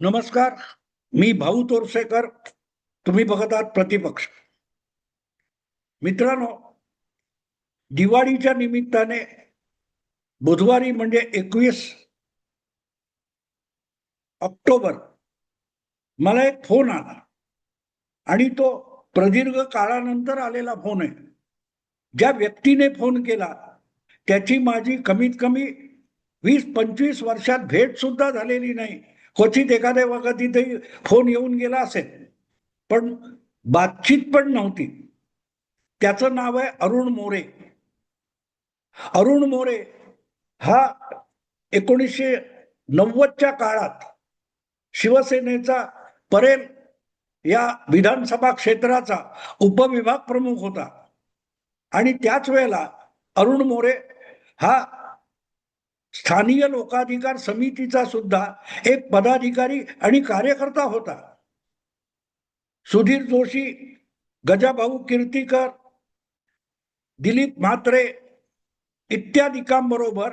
नमस्कार मी भाऊ तोरसेकर तुम्ही बघत आहात प्रतिपक्ष. मित्रांनो दिवाळीच्या निमित्ताने बुधवारी म्हणजे एकवीस ऑक्टोबर मला एक फोन आला आणि तो प्रदीर्घ काळानंतर आलेला फोन आहे. ज्या व्यक्तीने फोन केला त्याची माझी कमीत कमी वीस पंचवीस वर्षात भेट सुद्धा झालेली नाही. क्वचित एखाद्या वगैरे तिथे फोन येऊन गेला असेल पण बातचीत पण नव्हती. त्याचं नाव आहे अरुण मोरे. अरुण मोरे हा एकोणीसशे नव्वदच्या काळात शिवसेनेचा परेल या विधानसभा क्षेत्राचा उपविभाग प्रमुख होता. आणि त्याच वेळेला अरुण मोरे हा स्थानीय लोकाधिकार समितीचा सुद्धा एक पदाधिकारी आणि कार्यकर्ता होता. सुधीर जोशी गजाभाऊ कीर्तीकर दिलीप म्हात्रे इत्यादिकांबरोबर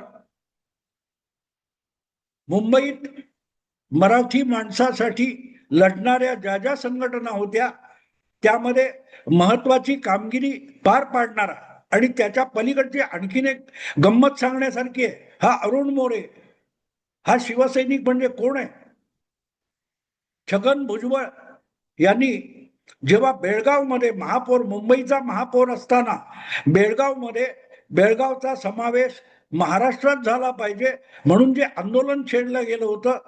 मुंबईत मराठी माणसासाठी लढणाऱ्या ज्या ज्या संघटना होत्या त्यामध्ये महत्वाची कामगिरी पार पाडणारा आणि त्याच्या पलीकडची आणखीन एक गंमत सांगण्यासारखी आहे. हा अरुण मोरे हा शिवसैनिक म्हणजे कोण आहे? छगन भुजबळ यांनी जेव्हा बेळगावमध्ये महापौर मुंबईचा महापौर असताना बेळगावमध्ये बेळगावचा समावेश महाराष्ट्रात झाला पाहिजे म्हणून जे आंदोलन छेडलं गेलं होतं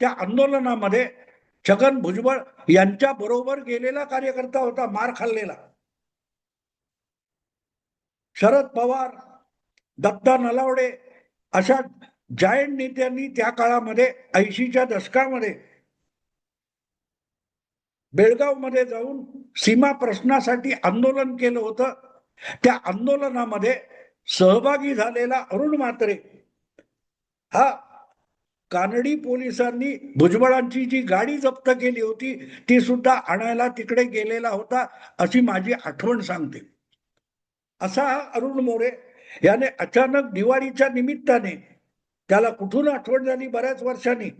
त्या आंदोलनामध्ये छगन भुजबळ यांच्या बरोबर गेलेला कार्यकर्ता होता मार खाल्लेला. शरद पवार दत्ता नलावडे अशा जायंट नेत्यांनी त्या काळामध्ये ऐंशीच्या दशकामध्ये बेळगावमध्ये जाऊन सीमा प्रश्नासाठी आंदोलन केलं होतं. त्या आंदोलनामध्ये सहभागी झालेला अरुण म्हात्रे हा कानडी पोलिसांनी भुजबळांची जी गाडी जप्त केली होती ती सुद्धा आणायला तिकडे गेलेला होता अशी माझी आठवण सांगते. असा हा अरुण मोरे याने अचानक दिवाळीच्या निमित्ताने त्याला कुठून आठवण झाली बऱ्याच वर्षांनी?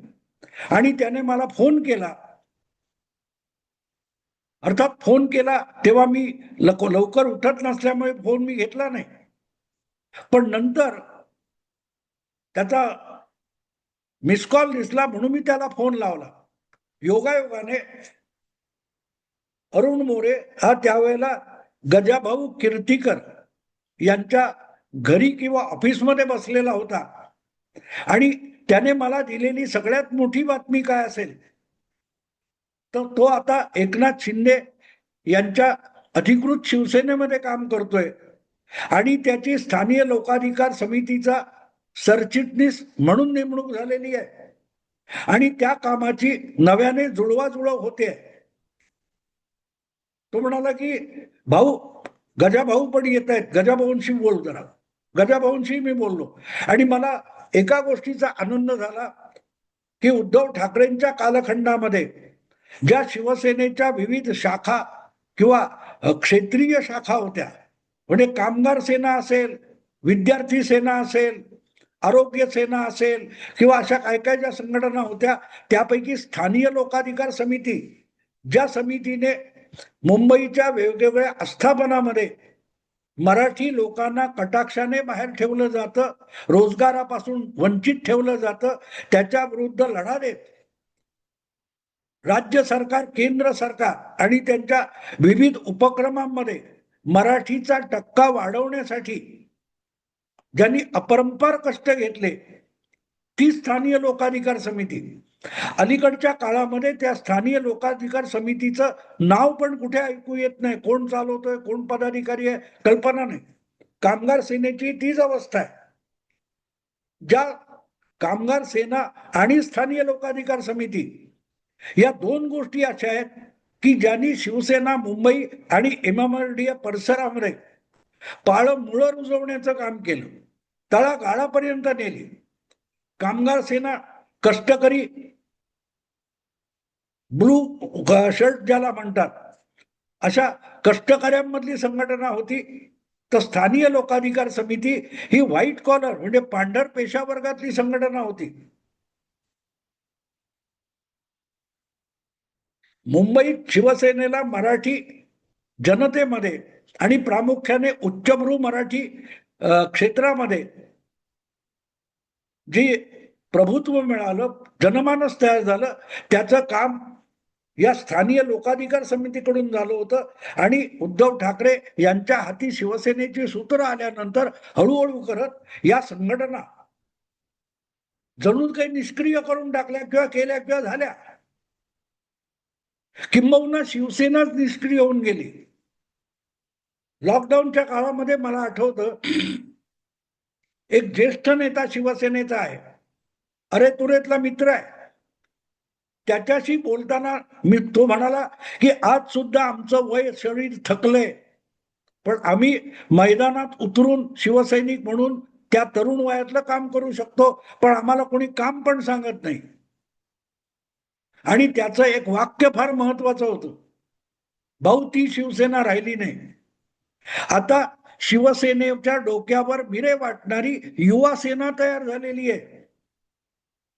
आणि त्याने मला फोन केला. अर्थात फोन केला तेव्हा मी लको- लवकर उठत नसल्यामुळे फोन मी घेतला नाही. पण नंतर त्याचा मिस कॉल दिसला म्हणून मी त्याला फोन लावला. योगायोगाने अरुण मोरे हा त्यावेळेला गजाभाऊ कीर्तीकर यांच्या घरी किंवा ऑफिसमध्ये बसलेला होता. आणि त्याने मला दिलेली सगळ्यात मोठी बातमी काय असेल? तर तो आता एकनाथ शिंदे यांच्या अधिकृत शिवसेनेमध्ये काम करतोय. आणि त्याची स्थानीय लोकाधिकार समितीचा सरचिटणीस म्हणून नेमणूक झालेली आहे. आणि त्या कामाची नव्याने जुळवाजुळव होते. तो म्हणाला की भाऊ गजाभाऊ पण येत आहेत. गजाभाऊंशी बोल जरा. गजाभाऊंशी मी बोललो. आणि मला एका गोष्टीचा आनंद झाला की उद्धव ठाकरेंच्या कालखंडामध्ये ज्या शिवसेनेच्या विविध शाखा किंवा क्षेत्रीय शाखा होत्या म्हणजे कामगार सेना असेल विद्यार्थी सेना असेल आरोग्य सेना असेल किंवा अशा काय काय ज्या संघटना होत्या त्यापैकी स्थानीय लोकाधिकार समिती ज्या समितीने मुंबईच्या वेगवेगळ्या आस्थापनामध्ये मराठी लोकांना कटाक्षाने बाहेर ठेवलं जातं रोजगारापासून वंचित ठेवलं जातं त्याच्या विरुद्ध लढा देत. राज्य सरकार केंद्र सरकार आणि त्यांच्या विविध उपक्रमांमध्ये मराठीचा टक्का वाढवण्यासाठी ज्यांनी अपरंपार कष्ट घेतले ती स्थानीय लोकाधिकार समिती. अलीकडच्या काळामध्ये त्या स्थानीय लोकाधिकार समितीचं नाव पण कुठे ऐकू येत नाही. कोण चालवतोय कोण पदाधिकारी आहे कल्पना नाही. कामगार सेनेची तीच अवस्था आहे. ज्या कामगार सेना आणि स्थानीय लोकाधिकार समिती या दोन गोष्टी अशा आहेत की ज्यांनी शिवसेना मुंबई आणि एमएमआरडीए परिसरामध्ये पाळ मुळं रुजवण्याचं काम केलं. तळागाळापर्यंत नेली. कामगार सेना कष्टकरी ब्लू शर्ट ज्याला म्हणतात अशा कष्टकऱ्यांमधली संघटना होती. तर स्थानीय लोकाधिकार समिती ही व्हाईट कॉलर म्हणजे पांढर पेशा वर्गातली संघटना होती. मुंबईत शिवसेनेला मराठी जनतेमध्ये आणि प्रामुख्याने उच्चभ्रू मराठी क्षेत्रामध्ये जी प्रभुत्व मिळालं जनमानस तयार झालं त्याचं काम या स्थानीय लोकाधिकार समितीकडून झालं होतं. आणि उद्धव ठाकरे यांच्या हाती शिवसेनेची सूत्र आल्यानंतर हळूहळू करत या संघटना जणू काही निष्क्रिय करून टाकल्या किंवा केल्या किंवा झाल्या. किंबहुना शिवसेनाच निष्क्रिय होऊन गेली. लॉकडाऊनच्या काळामध्ये मला आठवतं एक ज्येष्ठ नेता शिवसेनेचा आहे. अरे तुरेतला मित्र आहे. त्याच्याशी बोलताना मी तो म्हणाला की आज सुद्धा आमचं वय शरीर थकलंय. पण आम्ही मैदानात उतरून शिवसैनिक म्हणून त्या तरुण वयातलं काम करू शकतो पण आम्हाला कोणी काम पण सांगत नाही. आणि त्याचं एक वाक्य फार महत्वाचं होतं. भाऊ ती शिवसेना राहिली नाही. आता शिवसेनेच्या डोक्यावर भिरे वाटणारी युवा सेना तयार झालेली आहे.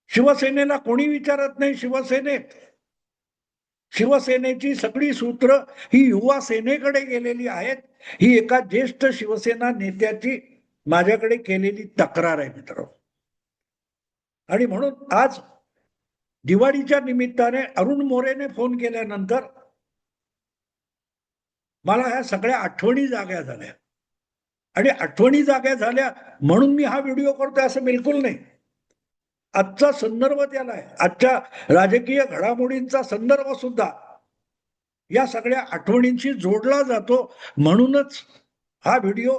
शिवसेनेला कोणी विचारत नाही शिवसेनेत? शिवसेनेची सगळी सूत्र ही युवा सेनेकडे गेलेली आहेत. ही एका ज्येष्ठ शिवसेना नेत्याची माझ्याकडे केलेली तक्रार आहे मित्र. आणि म्हणून आज दिवाळीच्या निमित्ताने अरुण मोरेने फोन केल्यानंतर मला ह्या सगळ्या आठवणी जाग्या झाल्या. आणि आठवणी जाग्या झाल्या म्हणून मी हा व्हिडिओ करतोय असं बिलकुल नाही. आजचा संदर्भ त्याला आहे. आजच्या राजकीय घडामोडींचा संदर्भ सुद्धा या सगळ्या आठवणींशी जोडला जातो. म्हणूनच हा व्हिडिओ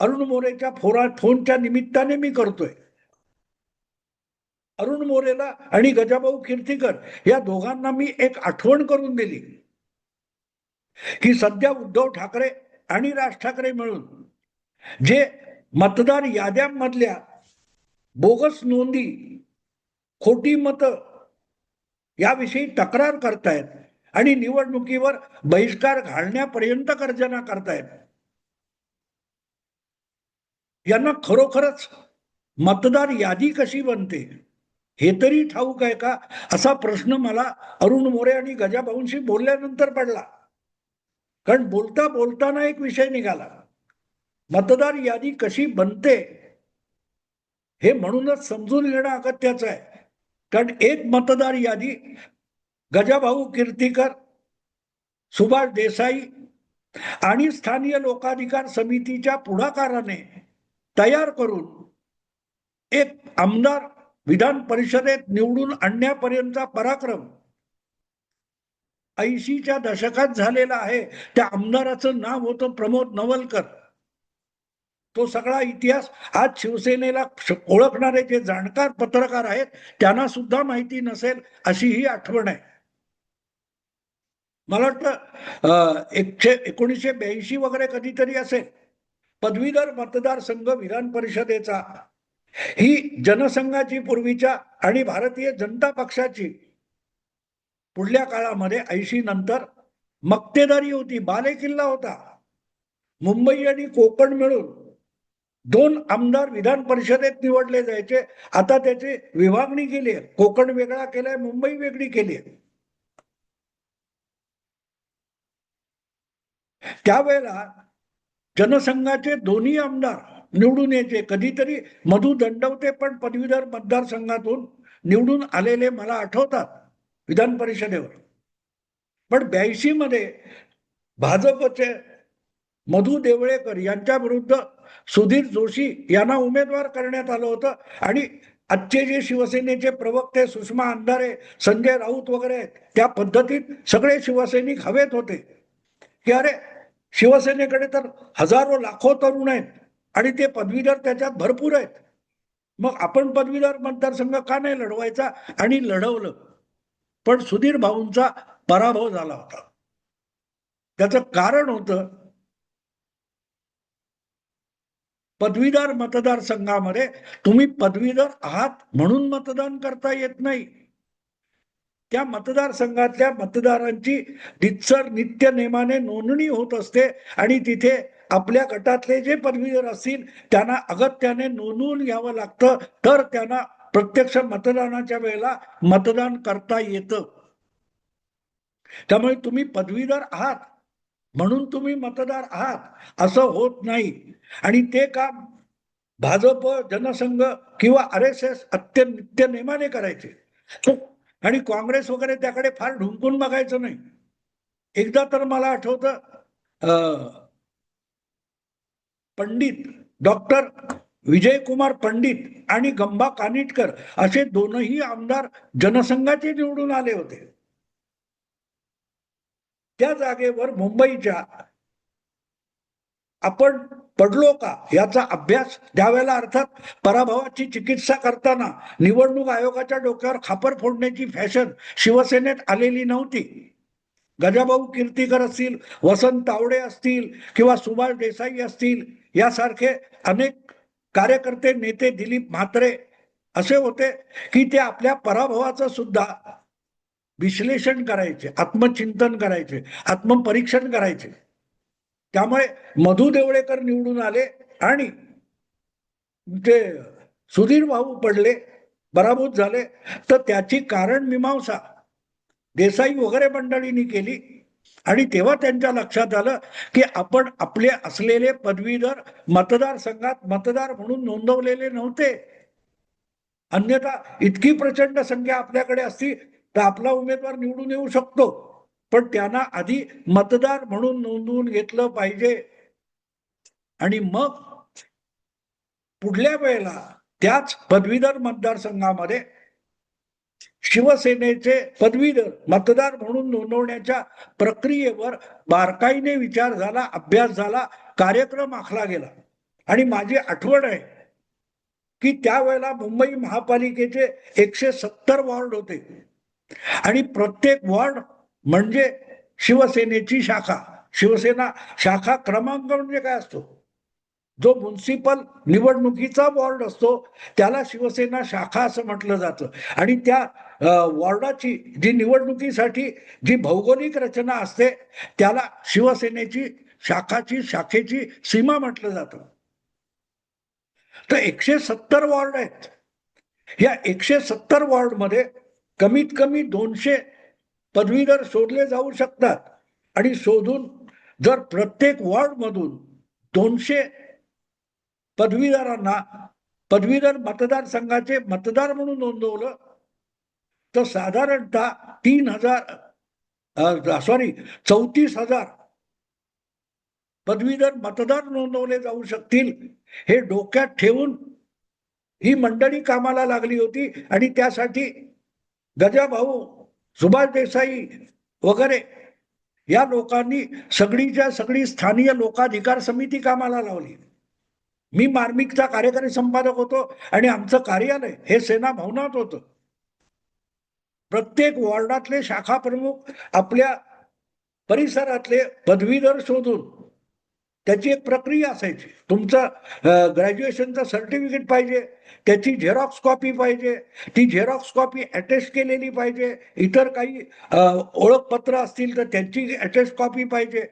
अरुण मोरेच्या फोरा फोनच्या निमित्ताने मी करतोय. अरुण मोरेला आणि गजाभाऊ कीर्तीकर या दोघांना मी एक आठवण करून दिली. की सध्या उद्धव ठाकरे आणि राज ठाकरे मिळून जे मतदार याद्यांमधल्या बोगस नोंदी खोटी मतं याविषयी तक्रार करतायत आणि निवडणुकीवर बहिष्कार घालण्यापर्यंत गर्जना करतायत. यांना खरोखरच मतदार यादी कशी बनते हे तरी ठाऊक आहे का? असा प्रश्न मला अरुण मोरे आणि गजाभाऊंशी बोलल्यानंतर पडला. कारण बोलता बोलताना एक विषय निघाला. मतदार यादी कशी बनते हे म्हणूनच समजून घेणं अगत्याचं आहे. कारण एक मतदार यादी गजाभाऊ कीर्तीकर सुभाष देसाई आणि स्थानीय लोकाधिकार समितीच्या पुढाकाराने तयार करून एक आमदार विधान परिषदेत निवडून आणण्यापर्यंतचा पराक्रम ऐंशीच्या दशकात झालेला आहे. त्या आमदाराचं नाव होतं प्रमोद नवलकर. तो सगळा इतिहास आज शिवसेनेला ओळखणारे जे जाणकार पत्रकार आहेत त्यांना सुद्धा माहिती नसेल अशी ही आठवण आहे. मला वाटतं एकशे एकोणीसशे ब्याऐंशी वगैरे कधीतरी असेल. पदवीधर मतदारसंघ विधान परिषदेचा. ही जनसंघाची पूर्वीच्या आणि भारतीय जनता पक्षाची पुढल्या काळामध्ये ऐंशी नंतर मक्तेदारी होती बालेकिल्ला होता. मुंबई आणि कोकण मिळून दोन आमदार विधान परिषदेत निवडले जायचे. आता त्याची विभागणी केली आहे. कोकण वेगळा केलाय मुंबई वेगळी केली आहे. त्यावेळेला जनसंघाचे दोन्ही आमदार निवडून यायचे. कधीतरी मधु दंडवते पण पदवीधर मतदारसंघातून निवडून आलेले मला आठवतात विधान परिषदेवर. पण ब्याऐंशी मध्ये भाजपचे मधु देवळेकर यांच्या विरुद्ध सुधीर जोशी यांना उमेदवार करण्यात आलं होतं. आणि आजचे जे शिवसेनेचे प्रवक्ते सुषमा अंधारे संजय राऊत वगैरे आहेत त्या पद्धतीत सगळे शिवसैनिक हवेत होते. की अरे शिवसेनेकडे तर हजारो लाखो तरुण आहेत आणि ते पदवीधर त्याच्यात भरपूर आहेत. मग आपण पदवीधर मतदारसंघ का नाही लढवायचा? आणि लढवलं. पण सुधीर भाऊंचा पराभव झाला होता. त्याचं कारण होतं पदवीधर मतदारसंघामध्ये तुम्ही पदवीधर आहात म्हणून मतदान करता येत नाही. त्या मतदारसंघातल्या मतदारांची रितसर नित्य नेमाने नोंदणी होत असते आणि तिथे आपल्या गटातले जे पदवीधर असतील त्यांना अगत्याने नोंदवून घ्यावं लागतं तर त्यांना प्रत्यक्ष मतदानाच्या वेळेला मतदान करता येतं. त्यामुळे तुम्ही पदवीधर आहात म्हणून तुम्ही मतदार आहात. असं होत नाही. आणि ते काम भाजप जनसंघ किंवा आर एस एस अत्यंत नेमाने करायचे. आणि काँग्रेस वगैरे त्याकडे फार ढुंकून बघायचं नाही. एकदा तर मला आठवतं पंडित डॉक्टर विजयकुमार पंडित आणि गंबा कानिटकर असे दोनही आमदार जनसंघाचे निवडून आले होते. त्या जागेवर मुंबईच्या आपण पडलो का याचा अभ्यास द्यावेला अर्थात पराभवाची चिकित्सा करताना निवडणूक आयोगाच्या डोक्यावर खापर फोडण्याची फॅशन शिवसेनेत आलेली नव्हती. गजाभाऊ कीर्तीकर असतील वसंत तावडे असतील किंवा सुभाष देसाई असतील यासारखे अनेक कार्यकर्ते नेते दिलीप म्हात्रे असे होते की ते आपल्या पराभवाचं सुद्धा विश्लेषण करायचे आत्मचिंतन करायचे आत्मपरीक्षण करायचे. त्यामुळे मधु देवळेकर निवडून आले आणि ते सुधीर भाऊ पडले बराभूत झाले. तर त्याची कारण मीमांसा. देसाई वगैरे मंडळींनी केली. आणि तेव्हा त्यांच्या लक्षात आलं की आपण आपले असलेले पदवीधर मतदारसंघात मतदार म्हणून नोंदवलेले नव्हते. अन्यथा इतकी प्रचंड संख्या आपल्याकडे असती तर आपला उमेदवार निवडून येऊ शकतो. पण त्यांना आधी मतदार म्हणून नोंदवून घेतलं पाहिजे. आणि मग पुढल्या वेळेला त्याच पदवीधर मतदारसंघामध्ये शिवसेनेचे पदवीधर मतदार म्हणून नोंदवण्याच्या प्रक्रियेवर बारकाईने विचार झाला अभ्यास झाला कार्यक्रम आखला गेला. आणि माझी आठवण आहे की त्यावेळेला मुंबई महापालिकेचे एकशे सत्तर वॉर्ड होते. आणि प्रत्येक वॉर्ड म्हणजे शिवसेनेची शाखा. शिवसेना शाखा क्रमांक म्हणजे काय असतो? जो म्युन्सिपल निवडणुकीचा वॉर्ड असतो त्याला शिवसेना शाखा असं म्हटलं जातं. आणि त्या वॉर्डाची जी निवडणुकीसाठी जी भौगोलिक रचना असते त्याला शिवसेनेची शाखाची शाखेची सीमा म्हटलं जातं. तर एकशे सत्तर वॉर्ड आहेत. या एकशे सत्तर वॉर्डमध्ये कमीत कमी दोनशे पदवीधर शोधले जाऊ शकतात. आणि शोधून जर प्रत्येक वॉर्डमधून दोनशे पदवीधरांना पदवीधर मतदारसंघाचे मतदार म्हणून नोंदवलं तर साधारणतः तीन हजार सॉरी चौतीस हजार पदवीधर मतदार नोंदवले जाऊ शकतील. हे डोक्यात ठेवून ही मंडळी कामाला लागली होती आणि त्यासाठी गजाभाऊ सुभाष देसाई वगैरे या लोकांनी सगळीच्या सगळी स्थानीय लोकाधिकार समिती कामाला लावली. मी मार्मिकचा कार्यकारी संपादक होतो आणि आमचं कार्यालय हे सेना भवनात होतं. प्रत्येक वॉर्डातले शाखा प्रमुख आपल्या परिसरातले पदवीधर शोधून त्याची एक प्रक्रिया असायची. तुमचं ग्रॅज्युएशनचं सर्टिफिकेट पाहिजे त्याची झेरॉक्स कॉपी पाहिजे ती झेरॉक्स कॉपी अटॅच केलेली पाहिजे इतर काही ओळखपत्र असतील तर त्यांची अटॅच कॉपी पाहिजे.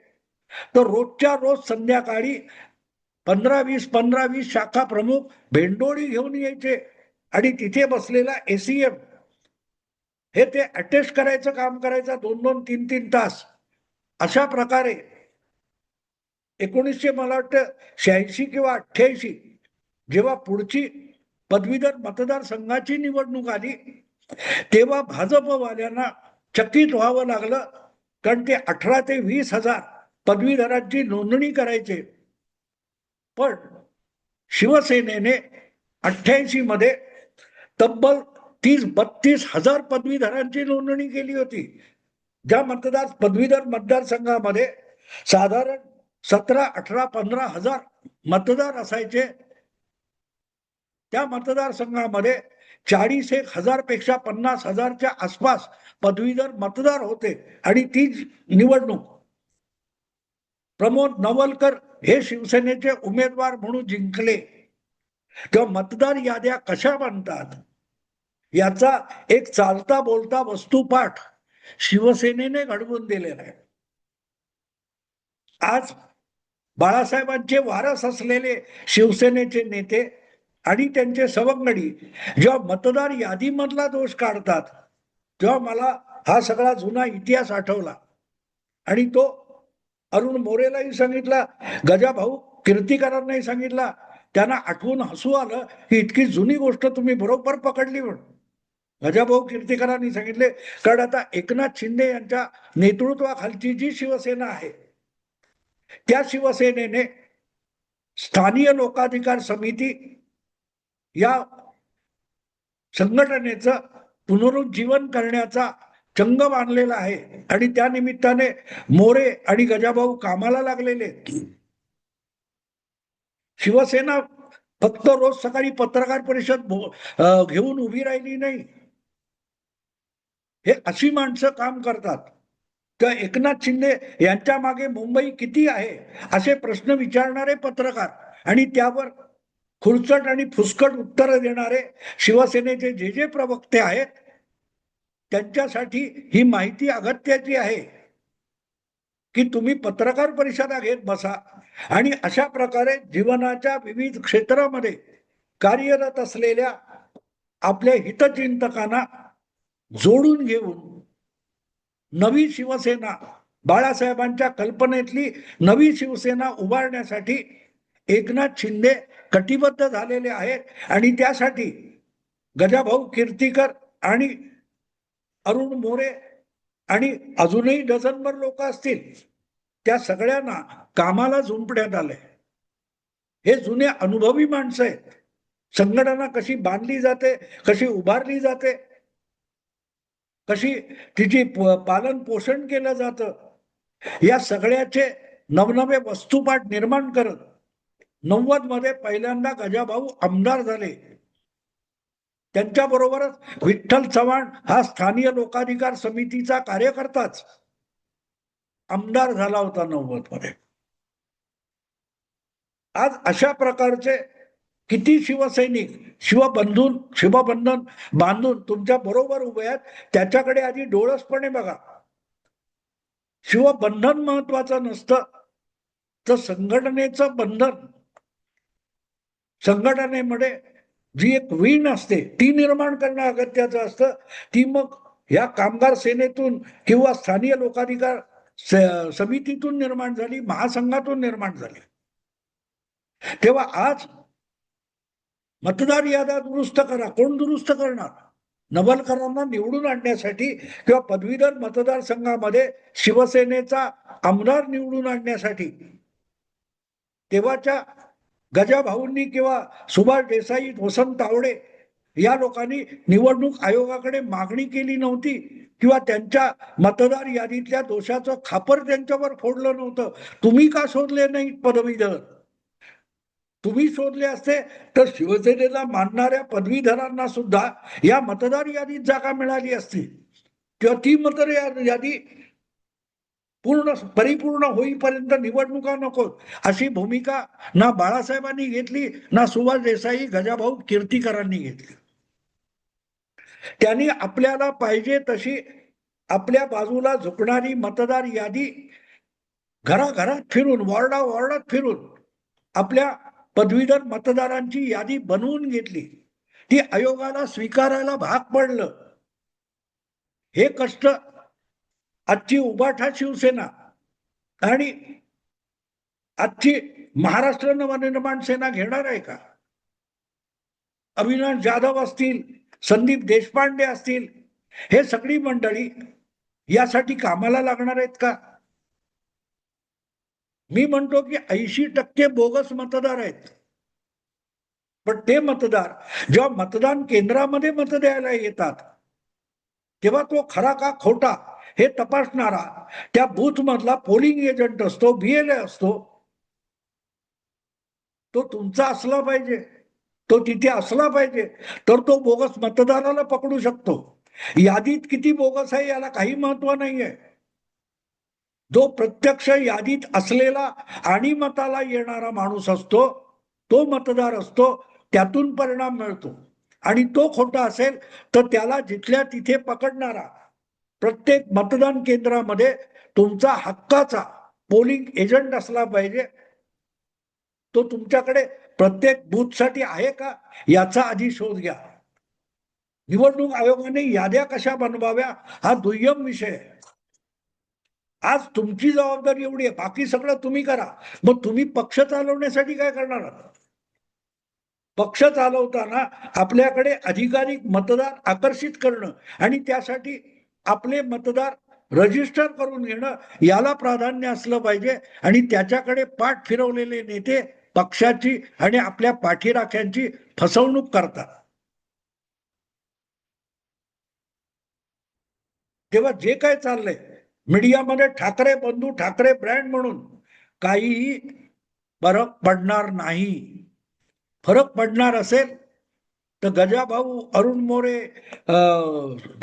तर रोजच्या रोज संध्याकाळी पंधरा वीस पंधरा वीस शाखा प्रमुख भेंडोळी घेऊन यायचे आणि तिथे बसलेला एसीएम हे ते अटॅच करायचं काम करायचं दोन दोन तीन तीन तास. अशा प्रकारे एकोणीसशे मला वाटतं शहाऐंशी किंवा अठ्ठ्याऐंशी जेव्हा पुढची पदवीधर मतदारसंघाची निवडणूक आली तेव्हा भाजपवाल्यांना चकित व्हावं लागलं. कारण ते अठरा ते वीस हजार पदवीधरांची नोंदणी करायचे. पण शिवसेनेने अठ्ठ्याऐंशी मध्ये तब्बल तीस बत्तीस हजार पदवीधरांची नोंदणी केली होती. ज्या मतदार पदवीधर मतदारसंघामध्ये साधारण सतरा अठरा पंधरा हजार मतदार असायचे. त्या मतदारसंघामध्ये चाळीस एक हजारपेक्षा पन्नास हजारच्या आसपास पदवीधर मतदार होते आणि तीच निवडणूक. प्रमोद नवलकर हे शिवसेनेचे उमेदवार म्हणून जिंकले. तेव्हा मतदार याद्या कशा बनतात? याचा एक चालता बोलता वस्तुपाठ शिवसेनेने घडवून दिलेला आहे. आज बाळासाहेबांचे वारस असलेले शिवसेनेचे नेते आणि त्यांचे सवंगडी जेव्हा मतदार यादीमधला दोष काढतात तेव्हा मला हा सगळा जुना इतिहास आठवला. आणि तो अरुण मोरेलाही सांगितला गजाभाऊ कीर्तिकारांनाही सांगितला त्यांना आठवून हसू आलं की इतकी जुनी गोष्ट तुम्ही बरोबर पकडली म्हणून. गजाभाऊ कीर्तिकारांनी सांगितले कारण आता एकनाथ शिंदे यांच्या नेतृत्वाखालची जी शिवसेना आहे त्या शिवसेनेने स्थानीय लोकाधिकार समिती या संघटनेचं पुनरुज्जीवन करण्याचा चंग बांधलेला आहे. आणि त्या निमित्ताने मोरे आणि गजाभाऊ कामाला लागलेले शिवसेना फक्त रोज सकाळी पत्रकार परिषद घेऊन उभी राहिली नाही. हे अशी माणसं काम करतात. तर एकनाथ शिंदे यांच्या मागे मुंबई किती आहे? असे प्रश्न विचारणारे पत्रकार आणि त्यावर खुरचट आणि फुसकट उत्तर देणारे शिवसेनेचे जे जे प्रवक्ते आहेत त्यांच्यासाठी ही माहिती अगत्याची आहे की तुम्ही पत्रकार परिषदा घेत बसा आणि अशा प्रकारे जीवनाच्या विविध क्षेत्रामध्ये कार्यरत असलेल्या आपल्या हितचिंतकांना जोडून घेऊन नवी शिवसेना बाळासाहेबांच्या कल्पनेतली नवी शिवसेना उभारण्यासाठी एकनाथ शिंदे कटिबद्ध झालेले आहेत. आणि त्यासाठी गजाभाऊ कीर्तीकर आणि अरुण मोरे आणि अजूनही डझनभर लोक असतील त्या सगळ्यांना कामाला झुंपण्यात आले हे जुने अनुभवी माणसं आहेत. संघटना कशी बांधली जाते कशी उभारली जाते कशी तिची पालन पोषण केलं जातं? या सगळ्याचे नवनवे वस्तुपाठ निर्माण करत नव्वदमध्ये पहिल्यांदा गजाभाऊ आमदार झाले. त्यांच्या बरोबरच विठ्ठल चव्हाण हा स्थानीय लोकाधिकार समितीचा कार्यकर्ताच आमदार झाला होता नव्वदमध्ये आज अशा प्रकारचे किती शिवसैनिक शिवबंधून शिवबंधन बांधून तुमच्या बरोबर उभे आहेत त्याच्याकडे आधी डोळसपणे बघा. शिवबंधन महत्वाचं नसतं तर संघटनेचं बंधन. संघटनेमध्ये जी एक वीण असते ती निर्माण करणं अगत्याचं असतं. ती मग या कामगार सेनेतून किंवा स्थानीय लोकाधिकार समितीतून निर्माण झाली महासंघातून निर्माण झाली. तेव्हा आज मतदार याद्या दुरुस्त करा. कोण दुरुस्त करणार? नवलकरांना निवडून आणण्यासाठी किंवा पदवीधर मतदारसंघामध्ये शिवसेनेचा आमदार निवडून आणण्यासाठी. तेव्हाच्या गजाभाऊंनी किंवा सुभाष देसाई वसंत तावडे या लोकांनी निवडणूक आयोगाकडे मागणी केली नव्हती किंवा त्यांच्या मतदार यादीतल्या दोषाचं खापर त्यांच्यावर फोडलं नव्हतं. तुम्ही का शोधले नाही पदवीधर? तुम्ही शोधले असते तर शिवसेनेला मानणाऱ्या पदवीधरांना सुद्धा या मतदार यादीत जागा मिळाली असती. किंवा ती मतदार यादी पूर्ण परिपूर्ण होईपर्यंत निवडणुका नको. अशी भूमिका ना बाळासाहेबांनी घेतली ना सुभाष देसाई गजाभाऊ कीर्तीकरांनी घेतली. त्यांनी आपल्याला पाहिजे तशी आपल्या बाजूला झुकणारी मतदार यादी घराघरात फिरून वॉर्डा वॉर्डात फिरून आपल्या पदवीधर मतदारांची यादी बनवून घेतली. ती आयोगाला स्वीकारायला भाग पडलं. हे कष्ट आजची उबाठा शिवसेना आणि आजची महाराष्ट्र नवनिर्माण सेना घेणार आहे का? अविनाश जाधव असतील संदीप देशपांडे असतील हे सगळी मंडळी यासाठी कामाला लागणार आहेत का? मी म्हणतो की ऐंशी टक्के बोगस मतदार आहेत. पण ते मतदार जेव्हा मतदान केंद्रामध्ये मत द्यायला येतात तेव्हा तो खरा का खोटा हे तपासणारा त्या बूथ मधला पोलिंग एजंट असतो बीएलए असतो तो तुमचा असला पाहिजे तो तिथे असला पाहिजे तर तो बोगस मतदाराला पकडू शकतो. यादीत किती बोगस आहे याला काही महत्त्व नाहीये. जो प्रत्यक्ष यादीत असलेला आणि मताला येणारा माणूस असतो तो मतदार असतो त्यातून परिणाम मिळतो. आणि तो खोटा असेल तर त्याला जिथल्या तिथे पकडणारा प्रत्येक मतदान केंद्रामध्ये तुमचा हक्काचा पोलिंग एजंट असला पाहिजे. तो तुमच्याकडे प्रत्येक बूथसाठी आहे का याचा आधी शोध घ्या. निवडणूक आयोगाने याद्या कशा बनवाव्या हा दुय्यम विषय आहे. आज तुमची जबाबदारी एवढी आहे बाकी सगळं तुम्ही करा. मग तुम्ही पक्ष चालवण्यासाठी काय करणार आहात पक्ष चालवताना आपल्याकडे अधिकाधिक मतदार आकर्षित करणं आणि त्यासाठी आपले मतदार रजिस्टर करून घेणं याला प्राधान्य असलं पाहिजे. आणि त्याच्याकडे पाठ फिरवलेले नेते पक्षाची आणि आपल्या पाठीराख्यांची फसवणूक करतात. तेव्हा जे काय चाललंय मीडियामध्ये ठाकरे बंधू ठाकरे ब्रँड म्हणून काहीही फरक पडणार नाही. फरक पडणार असेल तर गजाभाऊ अरुण मोरे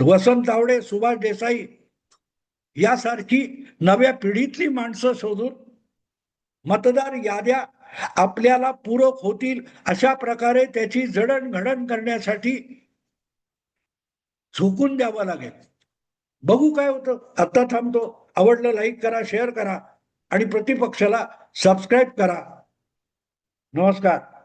वसंत तावडे सुभाष देसाई यासारखी नव्या पिढीतली माणसं शोधून मतदार याद्या आपल्याला पूरक होतील अशा प्रकारे त्याची जडणघडण करण्यासाठी झोकून द्यावं लागेल. बघू काय होतं. आता थांबतो. आवडलं लाईक करा शेअर करा आणि प्रतिपक्षाला सबस्क्राईब करा. नमस्कार.